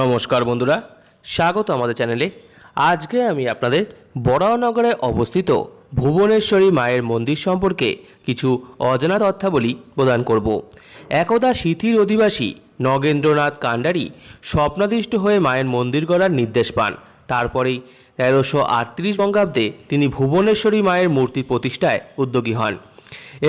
নমস্কার বন্ধুরা, স্বাগত আমাদের চ্যানেলে। আজকে আমি আপনাদের বরানগরে অবস্থিত ভুবনেশ্বরী মায়ের মন্দির সম্পর্কে কিছু অজানা তথ্যাবলী প্রদান করব। একদা সিথির অধিবাসী নগেন্দ্রনাথ কাণ্ডারি স্বপ্নাদিষ্ট হয়ে মায়ের মন্দির গড়ার নির্দেশ পান। তারপরেই তেরোশো আটত্রিশ বঙ্গাব্দে তিনি ভুবনেশ্বরী মায়ের মূর্তি প্রতিষ্ঠায় উদ্যোগী হন।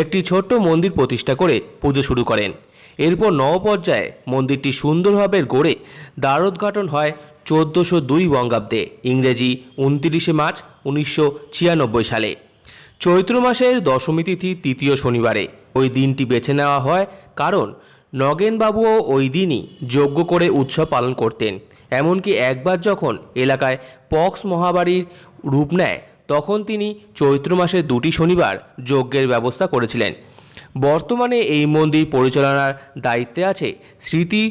একটি ছোট্ট মন্দির প্রতিষ্ঠা করে পুজো শুরু করেন। এরপর নবপর্যায়ে মন্দিরটি সুন্দরভাবে গড়ে দ্বারোদ্ঘাটন হয় চোদ্দোশো দুই বঙ্গাব্দে, ইংরেজি উনতিরিশে মার্চ উনিশশো ছিয়ানব্বই সালে। চৈত্র মাসের দশমী তিথি তৃতীয় শনিবারে। ওই দিনটি বেছে নেওয়া হয় কারণ নগেনবাবুও ওই দিনই যজ্ঞ করে উৎসব পালন করতেন। এমনকি একবার যখন এলাকায় পক্স মহাবারীর রূপ নেয় তখন তিনি চৈত্র মাসের দুটি শনিবার যজ্ঞের ব্যবস্থা করেছিলেন। বর্তমানে এই মন্দির পরিচালনার দায়িত্বে আছে স্মৃতি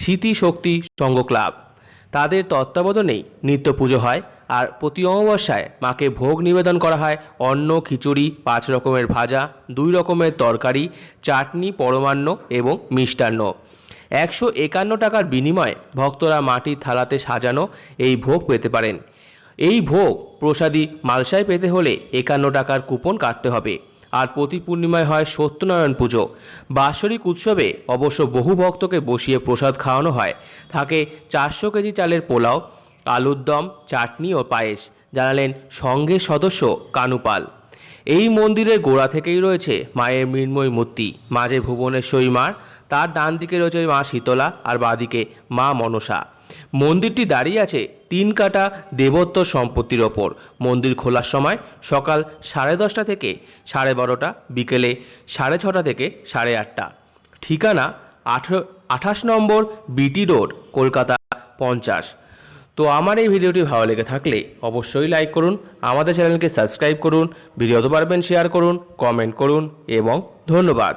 স্মৃতি শক্তি সংঘ ক্লাব। তাদের তত্ত্বাবধানেই নিত্য পুজো হয় আর প্রতি অমাবস্যায় মাকে ভোগ নিবেদন করা হয়। অন্ন, খিচুড়ি, পাঁচ রকমের ভাজা, দুই রকমের তরকারি, চাটনি, পরমান্ন এবং মিষ্টান্ন। একশো একান্ন টাকার বিনিময়ে ভক্তরা মাটির থালাতে সাজানো এই ভোগ পেতে পারেন। এই ভোগ প্রসাদী মালসায় পেতে হলে একান্ন টাকার কুপন কাটতে হবে। আর প্রতি পূর্ণিমায় হয় সত্যনারায়ণ পুজো। বাৎসরিক উৎসবে অবশ্য বহু ভক্তকে বসিয়ে প্রসাদ খাওয়ানো হয়। থাকে চারশো কেজি চালের পোলাও, আলুর দম, চাটনি ও পায়েস, জানালেন সংঘের সদস্য কানুপাল এই মন্দিরের গোড়া থেকেই রয়েছে মায়ের মৃন্ময় মূর্তি। মাঝে ভুবনেশ্বরী মার, তার ডান দিকে রয়েছে মা শীতলা আর বাঁদিকে মা মনসা। মন্দিরটি দাঁড়িয়ে আছে তিন কাটা দেবত্ব সম্পত্তির ওপর। মন্দির খোলার সময় সকাল সাড়ে দশটা থেকে সাড়ে বারোটা, বিকেলে সাড়ে ছটা থেকে সাড়ে আটটা। ঠিকানা আঠেরো, আঠাশ নম্বর বিটি রোড, কলকাতা পঞ্চাশ। তো আমার এই ভিডিওটি ভালো লেগে থাকলে অবশ্যই লাইক করুন, আমাদের চ্যানেলকে সাবস্ক্রাইব করুন, ভিডিও তো পারবেন শেয়ার করুন, কমেন্ট করুন এবং ধন্যবাদ।